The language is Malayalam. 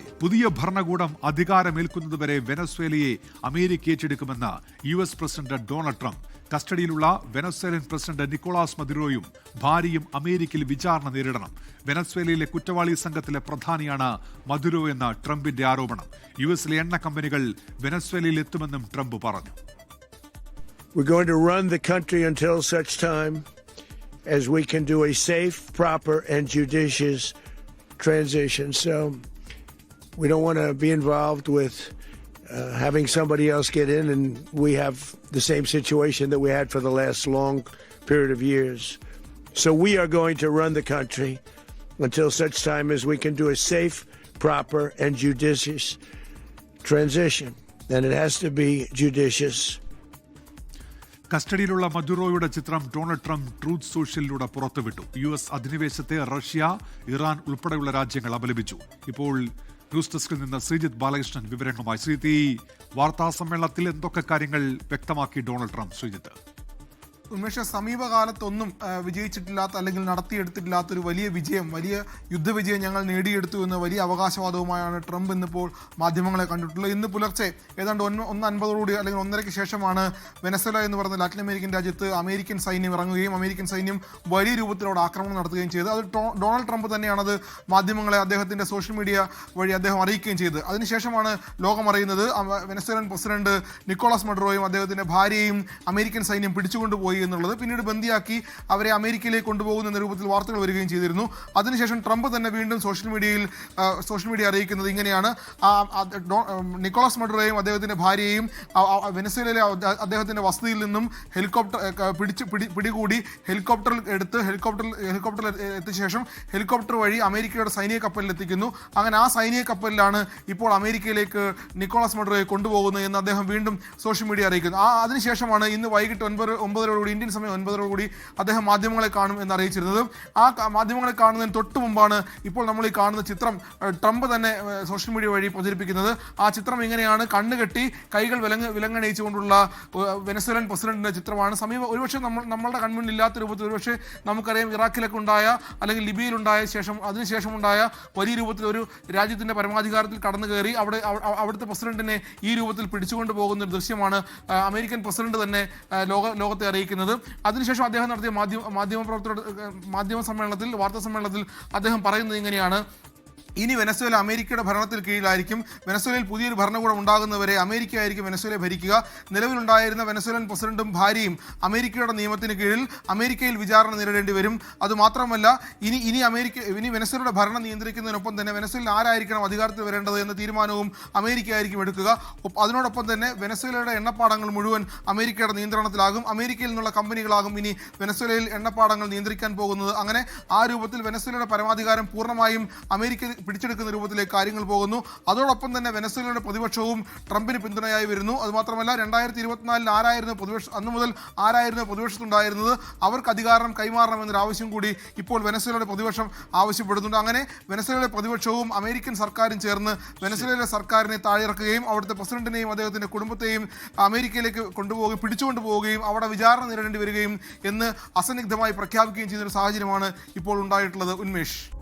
പുതിയ ഭരണകൂടം അധികാരമേൽക്കുന്നതുവരെ വെനസ്വേലയെ America ഏറ്റെടുക്കുമെന്ന് U S president Donald Trump കസ്റ്റഡിയിലുള്ള വെനസ്വേലൻ പ്രസിഡന്റ് നിക്കോളാസ് മദിറോയും ഭാര്യയും അമേരിക്കയിൽ വിചാരണ നേരിടണം. വെനസ്വേലയിലെ കുറ്റവാളി സംഘത്തിലെ പ്രധാനിയാണ് മദുരോ എന്ന ട്രംപിന്റെ ആരോപണം. യു എസിലെ എണ്ണ കമ്പനികൾ വെനസ്വേലയിൽ എത്തുമെന്നും ട്രംപ് പറഞ്ഞു. Until time as we can do a safe, proper, and judicious transition. So we don't want to be involved with uh, having somebody else get in and we have the same situation that we had for the last long period of years. So we are going to run the country until such time as we can do a safe, proper, and judicious transition. And it has to be judicious. കസ്റ്റഡിയിലുള്ള മദുറോയുടെ ചിത്രം ഡൊണാൾഡ് ട്രംപ് ട്രൂത്ത് സോഷ്യലിലൂടെ പുറത്തുവിട്ടു യു എസ് അധിനിവേശത്തെ റഷ്യ ഇറാൻ ഉൾപ്പെടെയുള്ള രാജ്യങ്ങൾ അപലപിച്ചു ഇപ്പോൾ ന്യൂസ് ഡെസ്കിൽ നിന്ന് ശ്രീജിത്ത് ബാലകൃഷ്ണൻ വിവരങ്ങളുമായി ശ്രീതി വാർത്താ സമ്മേളനത്തിൽ എന്തൊക്കെ കാര്യങ്ങൾ വ്യക്തമാക്കി ഡൊണാൾഡ് ട്രംപ് ശ്രീജിത്ത്? ഉന്മേഷ സമീപകാലത്തൊന്നും വിജയിച്ചിട്ടില്ലാത്ത അല്ലെങ്കിൽ നടത്തിയെടുത്തിട്ടില്ലാത്ത ഒരു വലിയ വിജയം വലിയ യുദ്ധവിജയം ഞങ്ങൾ നേടിയെടുത്തു എന്ന വലിയ അവകാശവാദവുമായാണ് ട്രംപ് ഇന്നിപ്പോൾ മാധ്യമങ്ങളെ കണ്ടിട്ടുള്ളത്. ഇന്ന് പുലർച്ചെ ഏതാണ്ട് ഒന്ന് ഒന്ന് അൻപതോടുകൂടി അല്ലെങ്കിൽ ഒന്നരയ്ക്ക് ശേഷമാണ് വെനസല എന്ന് പറയുന്ന ലാറ്റിൻ അമേരിക്കൻ രാജ്യത്ത് അമേരിക്കൻ സൈന്യം ഇറങ്ങുകയും അമേരിക്കൻ സൈന്യം വലിയ രൂപത്തിലൂടെ ആക്രമണം നടത്തുകയും ചെയ്തു. അത് ഡൊണാൾഡ് ട്രംപ് തന്നെയാണത് മാധ്യമങ്ങളെ അദ്ദേഹത്തിന്റെ സോഷ്യൽ മീഡിയ വഴി അദ്ദേഹം അറിയിക്കുകയും ചെയ്തത്. അതിനുശേഷമാണ് ലോകം അറിയുന്നത് വെനസ്വേലൻ പ്രസിഡന്റ് നിക്കോളാസ് മഡറോയും അദ്ദേഹത്തിന്റെ ഭാര്യയും അമേരിക്കൻ സൈന്യം പിടിച്ചുകൊണ്ടുപോയി എന്നുള്ളത് പിന്നീട് ബന്ദിയാക്കി അവരെ അമേരിക്കയിലേക്ക് കൊണ്ടുപോകുന്ന എന്ന രൂപത്തിൽ വാർത്തകൾ വരികയും ചെയ്തിരുന്നു. അതിനുശേഷം ട്രംപ് തന്നെ വീണ്ടും സോഷ്യൽ മീഡിയയിൽ സോഷ്യൽ മീഡിയ അറിയിക്കുന്നത് ഇങ്ങനെയാണ്. നിക്കോളാസ് മഡറോയും അദ്ദേഹത്തിന്റെ ഭാര്യയെയും വെനസ്വേലയിലെ അദ്ദേഹത്തിന്റെ വസതിയിൽ നിന്നും ഹെലികോപ്റ്റർ പിടിച്ച് പിടി പിടികൂടി ഹെലികോപ്റ്ററിൽ എടുത്ത് ഹെലികോപ്റ്ററിൽ ഹെലികോപ്റ്ററിൽ എത്തിയ ശേഷം ഹെലികോപ്റ്റർ വഴി അമേരിക്കയുടെ സൈനിക കപ്പലിൽ എത്തിക്കുന്നു. അങ്ങനെ ആ സൈനിക കപ്പലിലാണ് ഇപ്പോൾ അമേരിക്കയിലേക്ക് നിക്കോളാസ് മഡറോയെ കൊണ്ടുപോകുന്നത് എന്ന് അദ്ദേഹം വീണ്ടും സോഷ്യൽ മീഡിയ അറിയിക്കുന്നു. ആ അതിനുശേഷമാണ് ഇന്ന് വൈകിട്ട് ഒൻപത് ഒമ്പതരോടുകൂടി ഇന്ത്യൻ സമയം ഒൻപതരോടുകൂടി അദ്ദേഹം മാധ്യമങ്ങളെ കാണും എന്ന് അറിയിച്ചിരുന്നത് ആ മാധ്യമങ്ങളെ കാണുന്നതിന് തൊട്ട് മുമ്പാണ് ഇപ്പോൾ നമ്മൾ ഈ കാണുന്ന ചിത്രം ട്രംപ് തന്നെ സോഷ്യൽ മീഡിയ വഴി പ്രചരിപ്പിക്കുന്നത്. ആ ചിത്രം ഇങ്ങനെയാണ്. കണ്ണുകെട്ടി കൈകൾ വിലങ്ങ് വിലങ്ങണയിച്ചുകൊണ്ടുള്ള വെനസ്വലൻ പ്രസിഡന്റിന്റെ ചിത്രമാണ്. സമീപ ഒരുപക്ഷെ നമ്മൾ നമ്മളുടെ കൺമുന്നിൽ ഇല്ലാത്ത രൂപത്തിൽ ഒരുപക്ഷെ നമുക്കറിയാം ഇറാഖിലൊക്കെ ഉണ്ടായ അല്ലെങ്കിൽ ലിബിയയിലുണ്ടായ ശേഷം അതിനുശേഷം ഉണ്ടായ വലിയ രൂപത്തിൽ ഒരു രാജ്യത്തിന്റെ പരമാധികാരത്തിൽ കടന്നു കയറി അവിടെ അവ- അവ- അവിടുത്തെ പ്രസിഡന്റിനെ ഈ രൂപത്തിൽ പിടിച്ചുകൊണ്ട് പോകുന്ന ഒരു ദൃശ്യമാണ്. അമേരിക്കൻ പ്രസിഡന്റ് തന്നെ ലോക ലോകത്തെ അറിയിക്കുന്നത്. അതിനുശേഷം അദ്ദേഹം നടത്തിയ മാധ്യമ മാധ്യമ പ്രവർത്തകരുടെ മാധ്യമ സമ്മേളനത്തിൽ വാർത്താ സമ്മേളനത്തിൽ അദ്ദേഹം പറയുന്നത് ഇങ്ങനെയാണ്. ഇനി വെനസ്വേല അമേരിക്കയുടെ ഭരണത്തിൽ കീഴിലായിരിക്കും. വെനസ്വേലയിൽ പുതിയൊരു ഭരണകൂടം ഉണ്ടാകുന്നവരെ അമേരിക്ക ആയിരിക്കും വെനസ്വേല ഭരിക്കുക. നിലവിലുണ്ടായിരുന്ന വെനസ്വേലൻ പ്രസിഡന്റും ഭാര്യയും അമേരിക്കയുടെ നിയമത്തിന് കീഴിൽ അമേരിക്കയിൽ വിചാരണ നേരിടേണ്ടി വരും. അതുമാത്രമല്ല ഇനി ഇനി അമേരിക്ക ഇനി വെനസ്വേലയുടെ ഭരണം നിയന്ത്രിക്കുന്നതിനൊപ്പം തന്നെ വെനസ്വേലിൽ ആരായിരിക്കണം അധികാരത്തിൽ വരേണ്ടത് എന്ന തീരുമാനവും അമേരിക്ക ആയിരിക്കും എടുക്കുക അതിനോടൊപ്പം തന്നെ വെനസ്വേലയുടെ എണ്ണപ്പാടങ്ങൾ മുഴുവൻ അമേരിക്കയുടെ നിയന്ത്രണത്തിലാകും. അമേരിക്കയിൽ നിന്നുള്ള കമ്പനികളാകും ഇനി വെനസ്വേലയിൽ എണ്ണപ്പാടങ്ങൾ നിയന്ത്രിക്കാൻ പോകുന്നത്. അങ്ങനെ ആ രൂപത്തിൽ വെനസ്വേലയുടെ പരമാധികാരം പൂർണമായും അമേരിക്ക പിടിച്ചെടുക്കുന്ന രൂപത്തിലേക്ക് കാര്യങ്ങൾ പോകുന്നു. അതോടൊപ്പം തന്നെ വെനസ്വേലയുടെ പ്രതിപക്ഷവും ട്രംപിന് പിന്തുണയായി വരുന്നു. അതുമാത്രമല്ല രണ്ടായിരത്തി ഇരുപത്തിനാലിൽ ആരായിരുന്നു പ്രതിപക്ഷ അന്ന് മുതൽ ആരായിരുന്നു പ്രതിപക്ഷത്തുണ്ടായിരുന്നത്? അവർക്ക് അധികാരം കൈമാറണമെന്നൊരു ആവശ്യം കൂടി ഇപ്പോൾ വെനസ്വേലയുടെ പ്രതിപക്ഷം ആവശ്യപ്പെടുന്നുണ്ട്. അങ്ങനെ വെനസ്വേലയുടെ പ്രതിപക്ഷവും അമേരിക്കൻ സർക്കാരും ചേർന്ന് വെനസ്വേലയിലെ സർക്കാരിനെ താഴെയിറക്കുകയും അവിടുത്തെ പ്രസിഡന്റിനെയും അദ്ദേഹത്തിന്റെ കുടുംബത്തെയും അമേരിക്കയിലേക്ക് കൊണ്ടുപോവുകയും പിടിച്ചുകൊണ്ടുപോവുകയും അവിടെ വിചാരണ നേരിടേണ്ടി വരികയും എന്ന് അസന്നിഗ്ധമായി പ്രഖ്യാപിക്കുകയും ചെയ്യുന്ന ഒരു സാഹചര്യമാണ് ഇപ്പോൾ ഉണ്ടായിട്ടുള്ളത്. ഉന്മേഷ്.